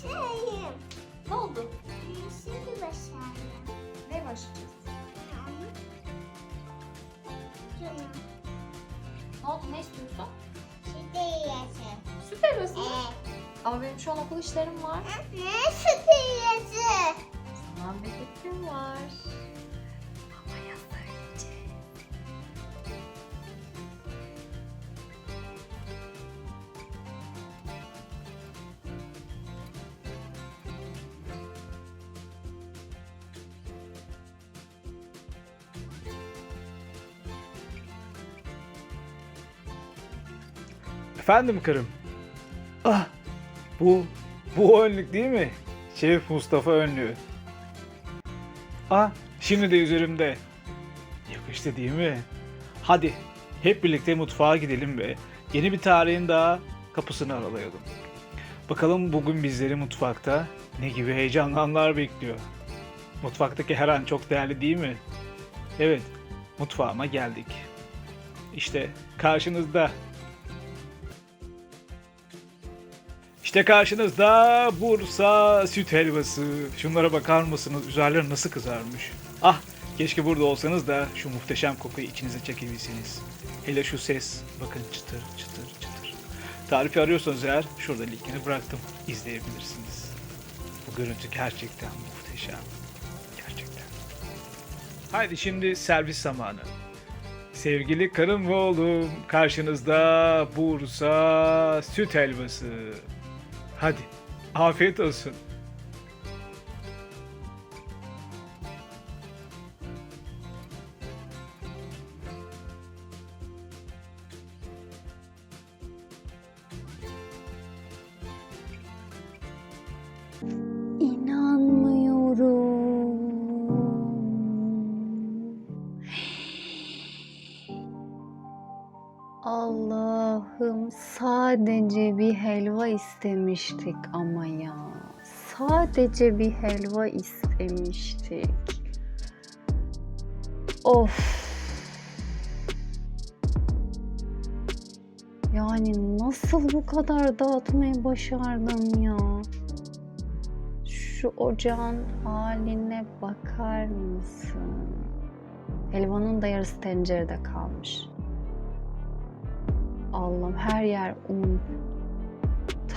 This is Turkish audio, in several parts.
şimdi başlayayım. Ne oldu? Şimdi başlayayım. Ne başlayacağız? Canım. Ne oldu? Ne istiyorsun? Yiyeceğim. Süt helvası mı? Ee, Ama benim şu an okul işlerim var. ne sütü yiyeceğim? Efendim karım. Ah, bu, bu önlük değil mi? Şef Mustafa önlüğü. Ah, şimdi de üzerimde. Yakıştı değil mi? Hadi, hep birlikte mutfağa gidelim ve yeni bir tarihin daha kapısını aralayalım. Bakalım bugün bizleri mutfakta ne gibi heyecanlı anlar bekliyor. Mutfaktaki her an çok değerli değil mi? Evet, mutfağıma geldik. İşte karşınızda İşte karşınızda Bursa süt helvası. Şunlara bakar mısınız? Üzerleri nasıl kızarmış. Ah keşke burada olsanız da şu muhteşem kokuyu içinize çekebilseniz. Hele şu ses. Bakın çıtır çıtır çıtır. Tarifi arıyorsanız eğer şurada linkini bıraktım. İzleyebilirsiniz. Bu görüntü gerçekten muhteşem. Gerçekten. Haydi şimdi servis zamanı. Sevgili karım ve oğlum karşınızda Bursa süt helvası. Hadi afiyet olsun. Allah'ım sadece bir helva istemiştik ama ya. Sadece bir helva istemiştik. Of. Yani nasıl bu kadar dağıtmayı başardın ya? Şu ocağın haline bakar mısın? Helvanın da yarısı tencerede kalmış. Allah'ım her yer un.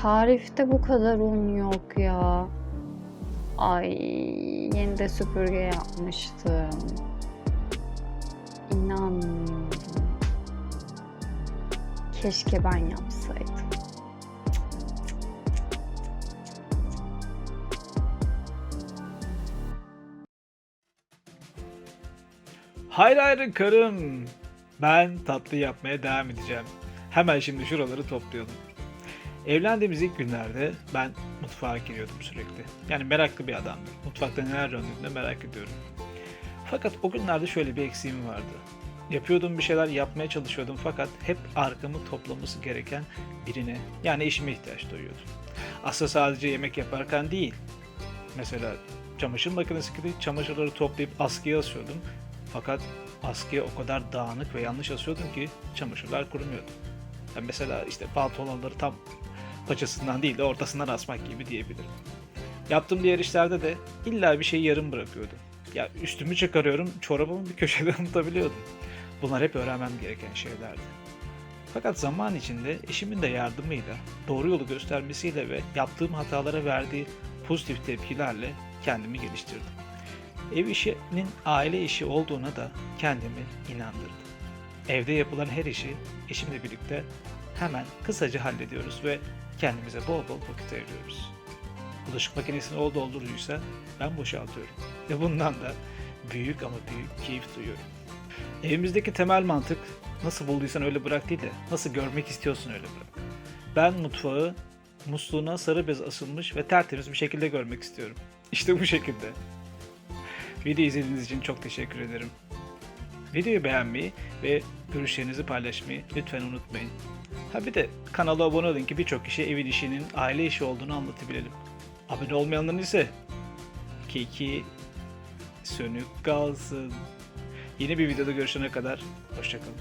Tarifte bu kadar un yok ya. Ay yeni de süpürge yapmıştım. İnanmıyorum. Keşke ben yapsaydım. Hayır hayır karım. Ben tatlı yapmaya devam edeceğim. Hemen şimdi şuraları toplayalım. Evlendiğimiz ilk günlerde ben mutfağa giriyordum sürekli. Yani meraklı bir adamdım. Mutfakta neler döndüğünü merak ediyorum. Fakat o günlerde şöyle bir eksiğim vardı. Yapıyordum bir şeyler yapmaya çalışıyordum fakat hep arkamı toplaması gereken birine yani eşime ihtiyaç duyuyordum. Aslında sadece yemek yaparken değil. Mesela çamaşır makinesi gibi çamaşırları toplayıp askıya asıyordum. Fakat askıya o kadar dağınık ve yanlış asıyordum ki çamaşırlar kurumuyordu. Yani mesela işte pantolonları tam paçasından değil de ortasından asmak gibi diyebilirim. Yaptığım diğer işlerde de illa bir şeyi yarım bırakıyordum. Ya üstümü çıkarıyorum, çorabımı bir köşede unutabiliyordum. Bunlar hep öğrenmem gereken şeylerdi. Fakat zaman içinde eşimin de yardımıyla, doğru yolu göstermesiyle ve yaptığım hatalara verdiği pozitif tepkilerle kendimi geliştirdim. Ev işinin aile işi olduğuna da kendimi inandırdım. Evde yapılan her işi eşimle birlikte hemen kısaca hallediyoruz ve kendimize bol bol vakit ayırıyoruz. Bulaşık makinesini o doldurduysa ben boşaltıyorum. Ve bundan da büyük ama büyük keyif duyuyorum. Evimizdeki temel mantık nasıl bulduysan öyle bırak değil de nasıl görmek istiyorsun öyle bırak. Ben mutfağı musluğuna sarı bez asılmış ve tertemiz bir şekilde görmek istiyorum. İşte bu şekilde. Video izlediğiniz için çok teşekkür ederim. Videoyu beğenmeyi ve görüşlerinizi paylaşmayı lütfen unutmayın. Ha bir de kanala abone olun ki birçok kişi evin işinin aile işi olduğunu anlatabilelim. Abone olmayanların ise keki sönük kalsın. Yeni bir videoda görüşene kadar hoşçakalın.